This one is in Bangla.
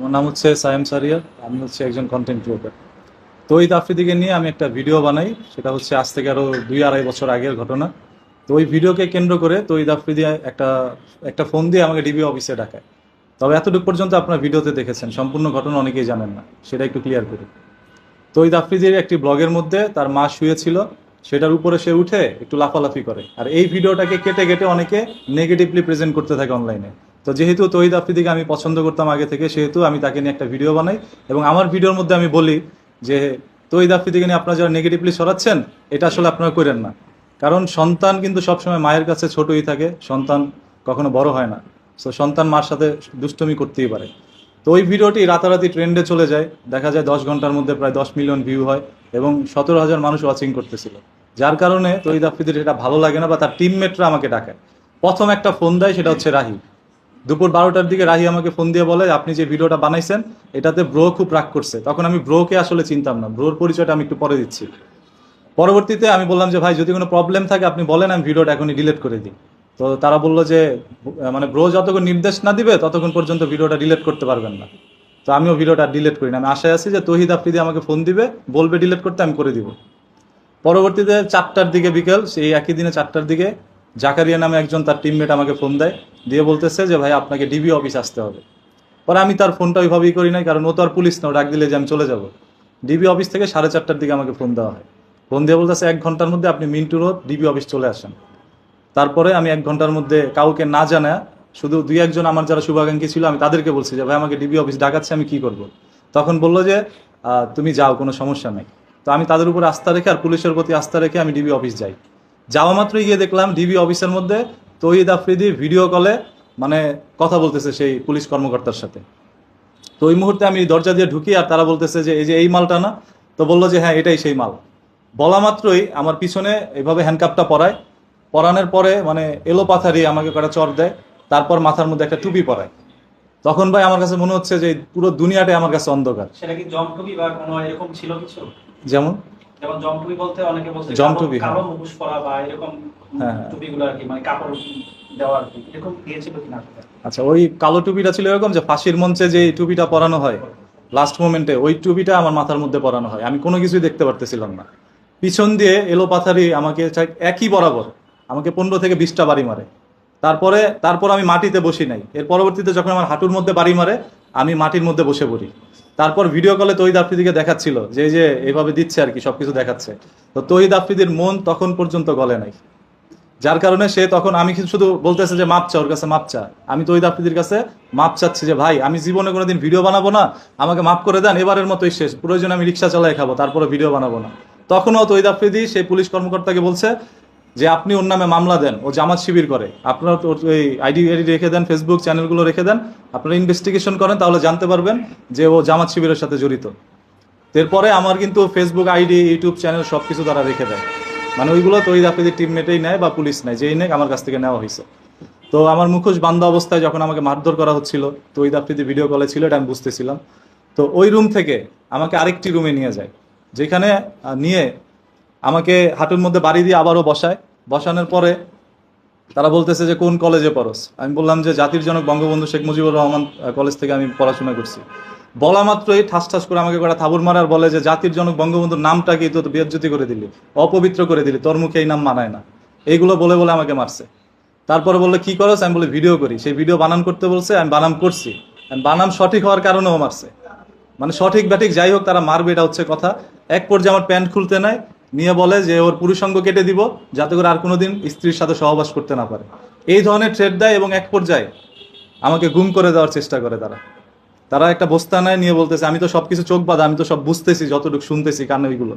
আমার নাম হচ্ছে সায়েম সারিয়ার আমি হচ্ছে একজন কন্টেন্ট ক্রিয়েটার তৈদ আফ্রিদিকে নিয়ে আমি একটা ভিডিও বানাই, সেটা হচ্ছে আজ থেকে আরও দুই আড়াই বছর আগের ঘটনা। তো ওই ভিডিওকে কেন্দ্র করে তৈদ আফ্রিদি একটা একটা ফোন দিয়ে আমাকে ডিবি অফিসে ডাকায়। তবে এতটুকু পর্যন্ত আপনার ভিডিওতে দেখেছেন, সম্পূর্ণ ঘটনা অনেকেই জানেন না, সেটা একটু ক্লিয়ার করি। তৈদ আফ্রিদির একটি ব্লগের মধ্যে তার মা শুয়েছিল, সেটার উপরে সে উঠে একটু লাফালাফি করে। আর এই ভিডিওটাকে কেটে কেটে অনেকে নেগেটিভলি প্রেজেন্ট করতে থাকে অনলাইনে তো যেহেতু তৈদ আফ্রিদিকে আমি পছন্দ করতাম আগে থেকে, সেহেতু আমি তাকে নিয়ে একটা ভিডিও বানাই এবং আমার ভিডিওর মধ্যে আমি বলি যে তৈদ আফ্রিদিকে নিয়ে আপনারা যারা নেগেটিভলি সরাচ্ছেন এটা আসলে আপনারা করেন না। কারণ সন্তান কিন্তু সবসময় মায়ের কাছে ছোটই থাকে, সন্তান কখনো বড় হয় না। সো সন্তান মার সাথে দুষ্টমি করতেই পারে। তো ওই ভিডিওটি রাতারাতি ট্রেন্ডে চলে যায়। দেখা যায় দশ ঘণ্টার মধ্যে প্রায় দশ মিলিয়ন ভিউ হয় এবং সতেরো হাজার মানুষ ওয়াচিং করতেছিল। যার কারণে তৈদ আফ্রিদির এটা ভালো লাগে না বা তার টিমমেটরা আমাকে ডাকায় প্রথম একটা ফোন দেয়, সেটা হচ্ছে রাহি। দুপুর বারোটার দিকে রাহি আমাকে ফোন দিয়ে বলে, আপনি যে ভিডিওটা বানাইছেন, এটাতে ব্রো খুব রাগ করছে। তখন আমি ব্রোকে আসলে চিনতাম না। ব্রোর পরিচয়টা আমি একটু পরে দিচ্ছি। পরবর্তীতে আমি বললাম যে, ভাই, যদি কোনো প্রবলেম থাকে, আপনি বলেন, আমি ভিডিওটা এখনই ডিলিট করে দিই। তো তারা বলল যে মানে ব্রো যতক্ষণ নির্দেশ না দিবে, ততক্ষণ পর্যন্ত ভিডিওটা ডিলিট করতে পারবেন না। তো আমিও ভিডিওটা ডিলিট করি না। আমি আশায় আছি যে, তহিদ আফ্রিদি আমাকে ফোন দিবে, বলবে ডিলিট করতে, আমি করে দিব। পরবর্তীতে চারটার দিকে বিকেল, সেই একই দিনে চারটার দিকে জাকারিয়া নামে একজন তার টিমমেট আমাকে ফোন দেয়। দিয়ে বলতেছে যে, ভাই, আপনাকে ডিবি অফিস আসতে হবে। পরে আমি তার ফোনটা ওইভাবেই করি নাই, কারণ ও তো আর পুলিশ না ডাক দিলে যে আমি চলে যাব। ডিবি অফিস থেকে সাড়ে চারটার দিকে আমাকে ফোন দেওয়া হয়। ফোন দিয়ে বলতেছে, এক ঘণ্টার মধ্যে আপনি মিন্টু রোড ডিবি অফিস চলে আসেন। তারপরে আমি এক ঘণ্টার মধ্যে কাউকে না জানা, শুধু দুই একজন আমার যারা শুভাকাঙ্ক্ষী ছিল, আমি তাদেরকে বলছি যে, ভাই, আমাকে ডিবি অফিস ডাকাচ্ছে, আমি কি করব? তখন বলল যে তুমি যাও, কোনো সমস্যা নেই। তো আমি তাদের উপর আস্থা রেখে আর পুলিশের প্রতি আস্থা রেখে আমি ডিবি অফিস যাই। যাওয়া মাত্রই গিয়ে দেখলাম ডিবি অফিসের মধ্যে তহিদ আফ্রিদি ভিডিও কলে মানে কথা বলতেছে সেই পুলিশ কর্মকর্তার সাথে। তো ওই মুহূর্তে আমি দরজা দিয়ে ঢুকি আর তারা বলতেছে যে এই যে এই মালটা না? তো বলল যে হ্যাঁ এটাই সেই মাল। বলা মাত্রই আমার পিছনে এভাবে হ্যান্ডকাপটা পরায়। পরানোর পরে মানে এলো পাথারি আমাকে কটা চর দেয় তারপর মাথার মধ্যে একটা টুপি পরায়। তখন ভাই আমার কাছে মনে হচ্ছে যে পুরো দুনিয়াটাই আমার কাছে অন্ধকার। সেটা কি জমটুপি বা কোনো এরকম ছিল কিছু? যেমন? যেমন জমটুপি বলতে অনেকে বলছে জমটুপি, কালো- কালো হ্যাঁ। মুখোশ পরা বা এরকম হ্যাঁ, হ্যাঁ। টুপিগুলো আর কি মানে কাপড় দেওয়া আর কি। এরকম দিয়েছিল কিনা? আচ্ছা ওই কালো টুপিটা ছিল এরকম যে ফাঁসির মঞ্চে যে টুপিটা পরানো হয় লাস্ট মোমেন্টে ওই টুপিটা আমার মাথার মধ্যে পরানো হয়। আমি কোনো কিছুই দেখতে পারতেছিলাম না। পিছন দিয়ে এলো পাথারি আমাকে একই বরাবর আমাকে পনেরো থেকে বিশটা বাড়ি মারে। তারপরে তারপর আমি মাটিতে বসি নাই। এর পরবর্তীতে যখন আমার হাঁটুর মধ্যে বাড়ি মারে আমি মাটির মধ্যে বসে পড়ি। তারপর ভিডিও কলে তহিদ আফ্রিদিকে দেখাচ্ছিল, যে যে এভাবে দিচ্ছে আর কি, সবকিছু দেখাচ্ছে। তো তহিদ আফ্রিদির মন তখন পর্যন্ত গলে নাই। যার কারণে সে তখন, আমি শুধু বলতেছে যে মাপ চা, ওর কাছে মাপ চা। আমি তৈদ আফ্রিদির কাছে মাপ চাচ্ছি যে, ভাই, আমি জীবনে কোনোদিন ভিডিও বানাবো না, আমাকে মাফ করে দেন, এবারের মতোই শেষ। প্রয়োজন আমি রিক্সা চালাই খাব, তারপরে ভিডিও বানাবো না। তখনও তৈদ আফ্রিদি, সেই পুলিশ কর্মকর্তাকে বলছে যে আপনি ওর নামে মামলা দেন, ও জামাত শিবির করে। আপনারা ওই আইডি আইডি রেখে দেন ফেসবুক চ্যানেলগুলো রেখে দেন। আপনারা ইনভেস্টিগেশন করেন, তাহলে জানতে পারবেন যে ও জামাত শিবিরের সাথে জড়িত। এরপরে আমার কিন্তু ফেসবুক আইডি ইউটিউব চ্যানেল সব কিছু তারা রেখে দেয়। মানে ওইগুলো তো ওই আফ্রিদির টিমমেটেই নেয় বা পুলিশ নেয়, যেই নেয় আমার কাছ থেকে নেওয়া হয়েছে। তো আমার মুখোশ বান্ধা অবস্থায় যখন আমাকে মারধর করা হচ্ছিল, তো ওই আফ্রিদি ভিডিও কলে ছিল, এটা আমি বুঝতেছিলাম। তো ওই রুম থেকে আমাকে আরেকটি রুমে নিয়ে যায়। যেখানে নিয়ে আমাকে হাঁটুর মধ্যে বাড়ি দিয়ে আবারও বসায়। বসানোর পরে তারা বলতেছে যে, কোন কলেজে পড়স? আমি বললাম যে, জাতির জনক বঙ্গবন্ধু শেখ মুজিবুর রহমান কলেজ থেকে আমি পড়াশোনা করছি। বলা মাত্রই ঠাস ঠাস করে আমাকে কটা থাবুর মারার বলে যে, জাতির জনক বঙ্গবন্ধুর নামটাকে তো বিয়োজ্যতি করে দিলি, অপবিত্র করে দিলি, তোর মুখে এই নাম মানায় না। এইগুলো বলে বলে আমাকে মারছে। তারপরে বলল, কি করস? আমি বলি, ভিডিও করি। সেই ভিডিও বানান করতে বলছে, আমি বানাম করছি। বানাম সঠিক হওয়ার কারণেও মারছে। মানে সঠিক ব্যাটিক যাই হোক, তারা মারবে, এটা হচ্ছে কথা। এক পর্যায়ে আমার প্যান্ট খুলতে নাই নিয়ে বলে যে ওর পুরুষাঙ্গ কেটে দিব যাতে করে আর কোনো দিন স্ত্রীর সাথে সহবাস করতে না পারে। এই ধরনের ট্রেড দেয় এবং এক পর্যায়ে আমাকে গুম করে দেওয়ার চেষ্টা করে তারা। তারা একটা বস্তা নেয় বলতেছে, আমি তো সবকিছু চোখ বাঁধা, আমি তো সব বুঝতেছি, যতটুকু শুনতেছি কানে ওইগুলো।